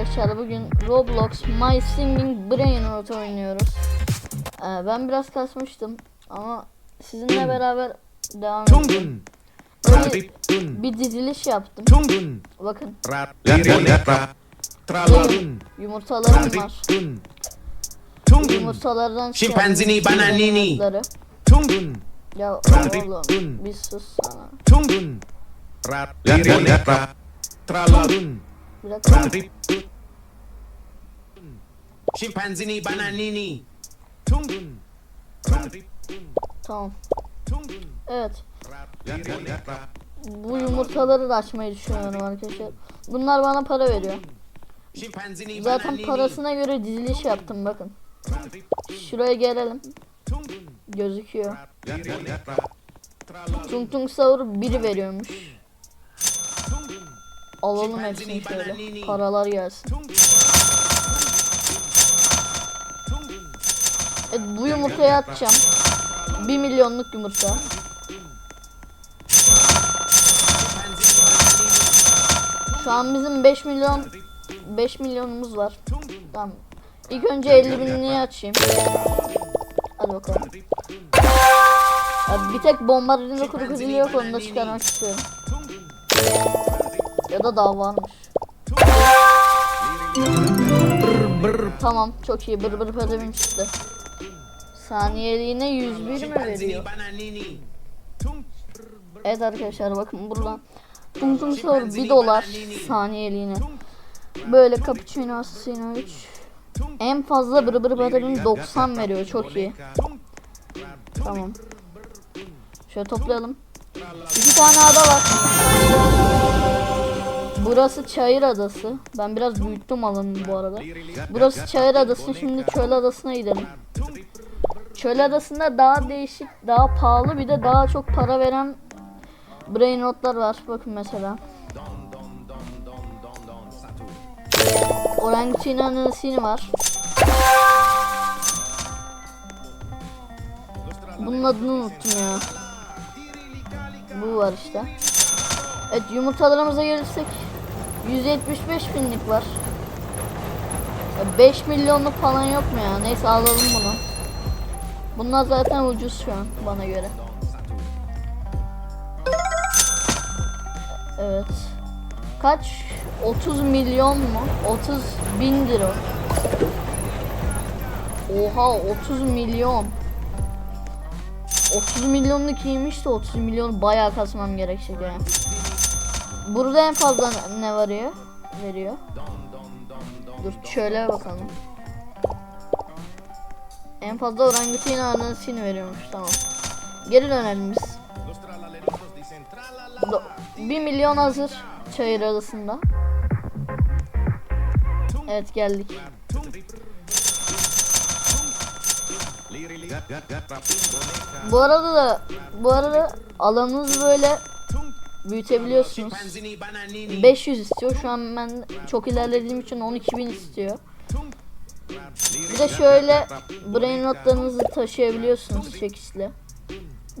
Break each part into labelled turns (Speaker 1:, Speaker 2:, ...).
Speaker 1: arkadaşlar bugün Roblox My Singing Brain Rot oynuyoruz. Ee, ben biraz kasmıştım ama sizinle beraber devam Böyle
Speaker 2: ratipun,
Speaker 1: bir diziliş yaptım. Bakın. Yumurtalarım var. Yumurtalardan
Speaker 2: Şimpanzini, bananini.
Speaker 1: Ya oğlum bir sus sana.
Speaker 2: tungun, Şimpanzini, bananini, tungun, ratipun,
Speaker 1: Tamam.
Speaker 2: tungun,
Speaker 1: Evet. Bu yumurtaları da açmayı düşünüyorum arkadaşlar. Bunlar bana para veriyor. Zaten parasına göre diziliş yaptım bakın. Şuraya gelelim.
Speaker 2: tungun,
Speaker 1: Gözüküyor. Tung Tung Sahur biri veriyormuş.
Speaker 2: tungun,
Speaker 1: Alalım hepsini şöyle. Paralar gelsin.
Speaker 2: tungun, tungun,
Speaker 1: Evet bu yumurtayı atacağım. 1 milyonluk yumurta. Şu an bizim 5 milyon 5 milyonumuz var. Tamam. İlk önce 50 binliği açayım. Hadi bakalım. Ya bir tek bombardino krokodili yok onu da çıkarmak istiyorum. Ya da daha varmış. Tamam çok iyi bır bır pedevim çıktı. Saniyeliğine 101 mi veriyor? Evet arkadaşlar bakın buradan Tung Tung Sahur 1 dolar saniyeliğine. Böyle cappuccino assassino 3. En fazla bır bır pedevim 90 veriyor çok iyi. Tamam. Şöyle toplayalım. İki tane ada var. Burası Çayır Adası. Ben biraz büyüttüm alanı bu arada. Burası Çayır Adası. Şimdi Çöl Adası'na gidelim. Çöl Adası'nda daha değişik, daha pahalı bir de daha çok para veren brain rotlar var. Bakın mesela. Orangutan anasini var. Bunun adını unuttum ya. Bu var işte. Evet yumurtalarımıza gelirsek 175 binlik var. Ya 5 milyonluk falan yok mu ya? Neyse alalım bunu. Bunlar zaten ucuz şu an bana göre. Evet. Kaç? 30 milyon mu? 30 bin lira. Oha 30 milyon. 30 milyonluk iyiymiş de 30 milyon bayağı kasmam gerekecek yani. Burada en fazla ne- varıyor? Veriyor. Dur şöyle bakalım. En fazla orangutan anasını veriyormuş tamam. Geri dönelim biz. Do- 1 milyon hazır çayır arasında. Evet geldik. Bu arada da bu arada alanınızı böyle büyütebiliyorsunuz. 500 istiyor. Şu an ben çok ilerlediğim için 12.000 istiyor. Bir de şöyle brain notlarınızı taşıyabiliyorsunuz çekişle.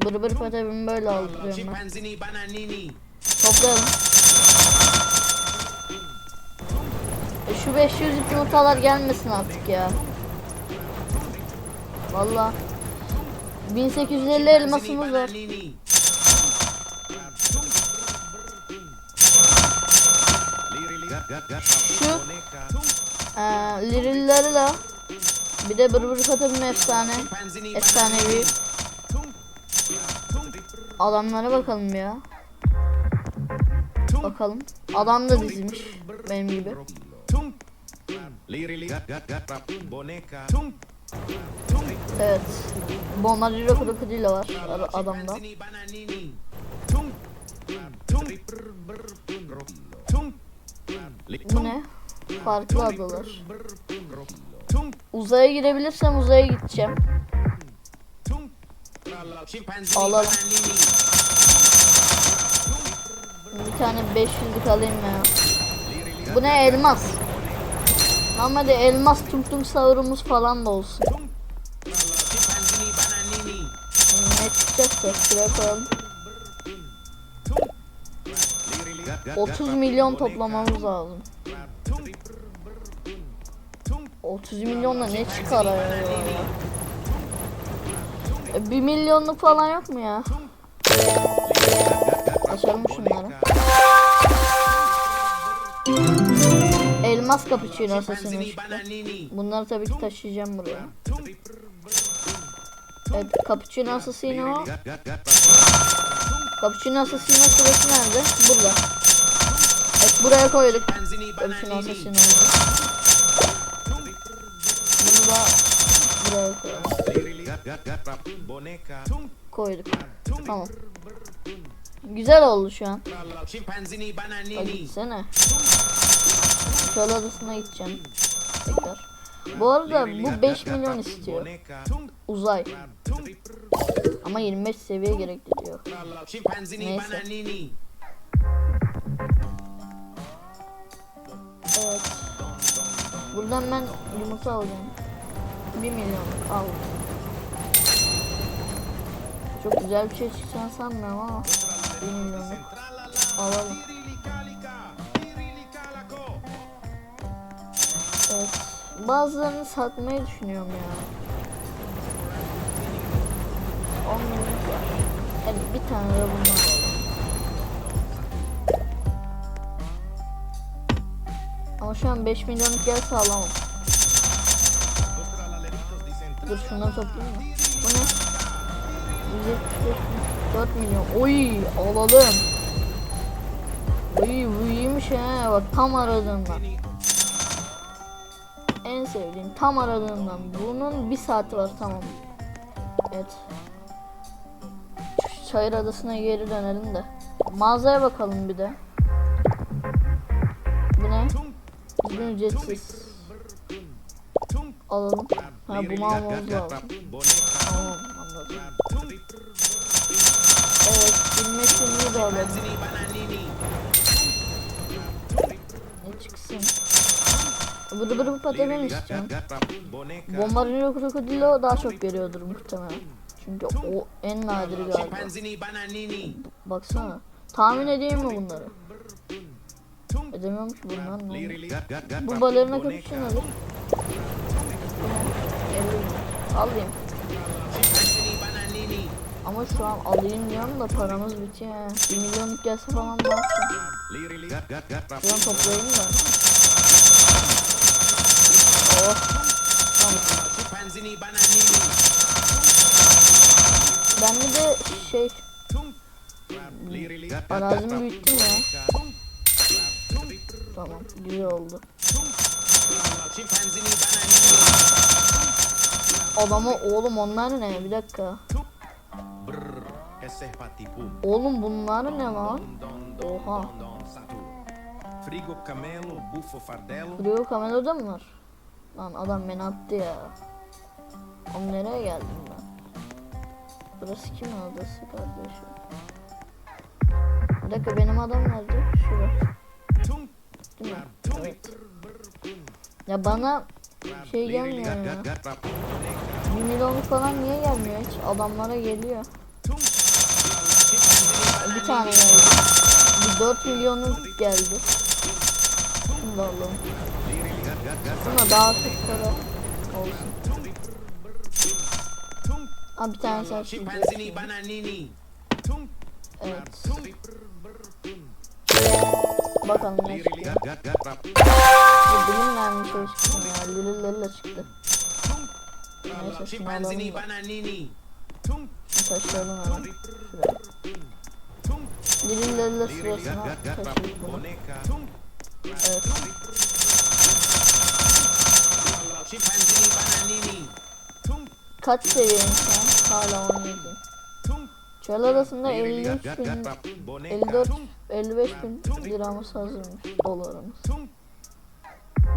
Speaker 1: Bır bır patebimi böyle aldırıyorum ben. Toplayalım. E şu 500 yumurtalar gelmesin artık ya. Valla. 1850 elmasımız var. Şu e, lirilleri de bir de bır bır patebim efsane. Efsanevi. Adamlara bakalım ya. Bakalım. Adam da dizilmiş benim gibi. Evet. Bombardiro krokodili var ar- adamda. Bu ne? Farklı adalar. Uzaya girebilirsem uzaya gideceğim. Alalım. Bir tane 500'lük alayım ya. Bu ne elmas? Tamam hadi elmas tung tung sahurumuz falan da olsun. Ne çıkacaksa şuraya koyalım. 30 milyon toplamamız lazım. 30 milyonla ne çıkar ya? E, 1 milyonluk falan yok mu ya? Açalım şunları. Elmas asasını
Speaker 2: Panzini
Speaker 1: çıktı. Bunları tabii ki taşıyacağım buraya. Evet, cappuccino asasino. Cappuccino asasino sırası nerede? Burada. Evet, buraya koyduk. Cappuccino asasino'yu. Da buraya koyalım. Koyduk. Tamam. Güzel oldu şu an. Hadi gitsene. Çöl adasına gideceğim. Tekrar. Bu arada bu 5 milyon istiyor. Uzay. Ama 25 seviye.
Speaker 2: Chimpanzini
Speaker 1: Neyse. Evet. Buradan ben yumurta alacağım. 1 milyon al. Çok güzel bir şey çıkacağını sanmıyorum ama 1 milyonluk alalım. Evet. Bazılarını satmayı düşünüyorum ya. 10 milyon var. Hadi bir tane de bundan. Ama şu an 5 milyonluk gelse alamam. Dur şunları toplayayım mı? Bu ne? 174 milyon. Oy alalım. Oy bu iyiymiş he. Bak tam aradığımdan. En sevdiğim tam aradığımdan. Bunun bir saati var tamam. Evet. Şu Çayır adasına geri dönelim de. Mağazaya bakalım bir de. Bu ne? Bizim ücretsiz. Alalım. Ha bunu almamız lazım. Tamam anladım. Evet, bilmek de alalım. Ne çıksın? Bıdı bıdı patates istiyorum. Bombardino krokodilo daha çok veriyordur muhtemelen. Çünkü o en nadiri galiba. Baksana. Tahmin edeyim mi bunları? Edemiyormuş bunlar ne oldu? Bu balerina kapüşü nedir? Alayım. Ama şu an alayım diyorum da paramız bitiyor. ya. 1 milyonluk gelse falan ne yapacağım? Şuradan toplayayım da. Oh. Tamam. Ben bir de şey arazimi büyüttüm ya. Tamam güzel oldu. Adamı oğlum onlar ne? Bir dakika. Oğlum bunlar ne lan? Oha.
Speaker 2: Frigo camelo, bufo fardello.
Speaker 1: Frio kamerada mı var? Lan adam beni attı ya. Oğlum nereye geldim ben? Burası kimin adası kardeşim? Bir dakika benim adam nerede? Şurada. Değil mi? Evet. Ya bana şey gelmiyor ya. 1 milyonluk falan niye gelmiyor hiç? Adamlara geliyor. Bir tane geldi. Bir 4 milyonluk geldi. Şunu da alalım. Buna daha çok para olsun. Aa bir tane
Speaker 2: bananini.
Speaker 1: Evet. Bakalım ne çıkıyor. Bu bilinmeyen bir şey çıktı ya. Lülülerle çıktı. Neyse. Şunu taşıyalım hemen. Şuraya. Lülülerle sırasına bunu.
Speaker 2: Boneca.
Speaker 1: Evet. Kaç seviyeyim şu an? Hala 17. Çöl adasında 53 bin, 54, 55 bin liramız hazırmış. Dolarımız.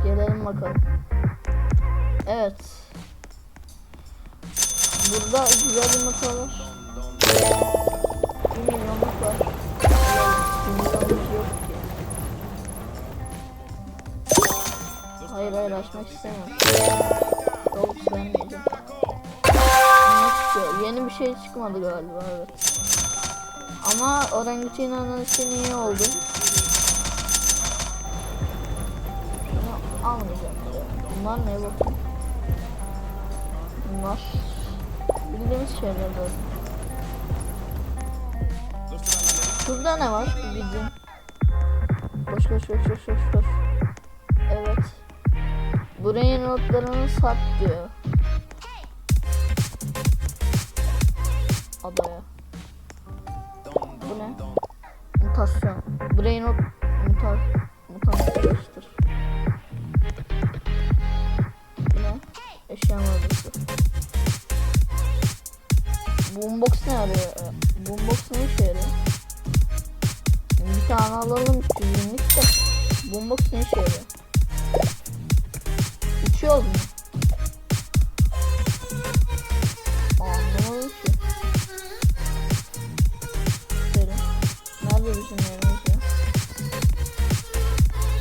Speaker 1: Gelelim bakalım. Evet. Burada güzel yumurta var. 1 milyonluk var. 1 milyonluk yok ki. Hayır hayır açmak istemiyorum. Yok beğenmedim. Yeni bir şey çıkmadı galiba evet. Ama orangutanın için iyi oldu. Bunu almayacağım. Bunlar ne bakayım? Bunlar bildiğimiz şeyler zaten. Şurada ne var? Bizim. Koş koş koş koş koş koş. Evet. Burayı notlarını sat diyor. Adaya. Bu ne? Mutasyon. Brain not ne arıyor? Boombox ne işe yarıyor? Bir tane alalım 300 de. Boombox ne işe yarıyor? Uçuyoruz mu? Anlamadım ki. Şöyle. Nerede bizim yerimiz ya?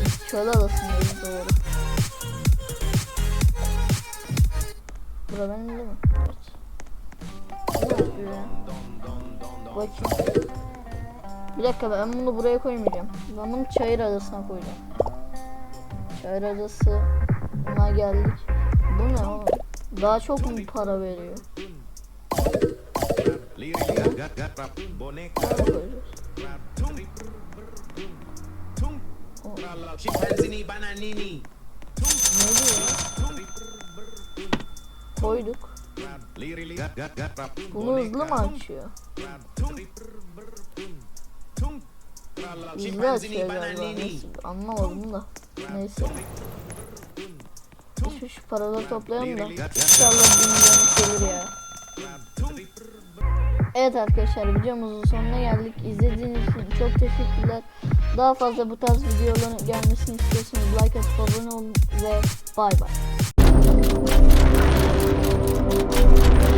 Speaker 1: Biz çöl adasındayız doğru. Bura benim değil mi? Evet. Ne yapıyor ya? Bakayım. Bir dakika ben bunu buraya koymayacağım. Ben bunu çayır adasına koyacağım. Çayır adasına geldik. Bu ne oğlum? Daha çok mu para veriyor? Ne diyor? Koyduk. Bunu hızlı mı açıyor? Hızlı açıyor galiba. Neyse, anlamadım da. Neyse. Şu, şu paraları toplayalım da. İnşallah bir gelir ya. Evet arkadaşlar videomuzun sonuna geldik. İzlediğiniz için çok teşekkürler. Daha fazla bu tarz videoların gelmesini istiyorsanız like atıp abone olun ve bay bay. Thank you.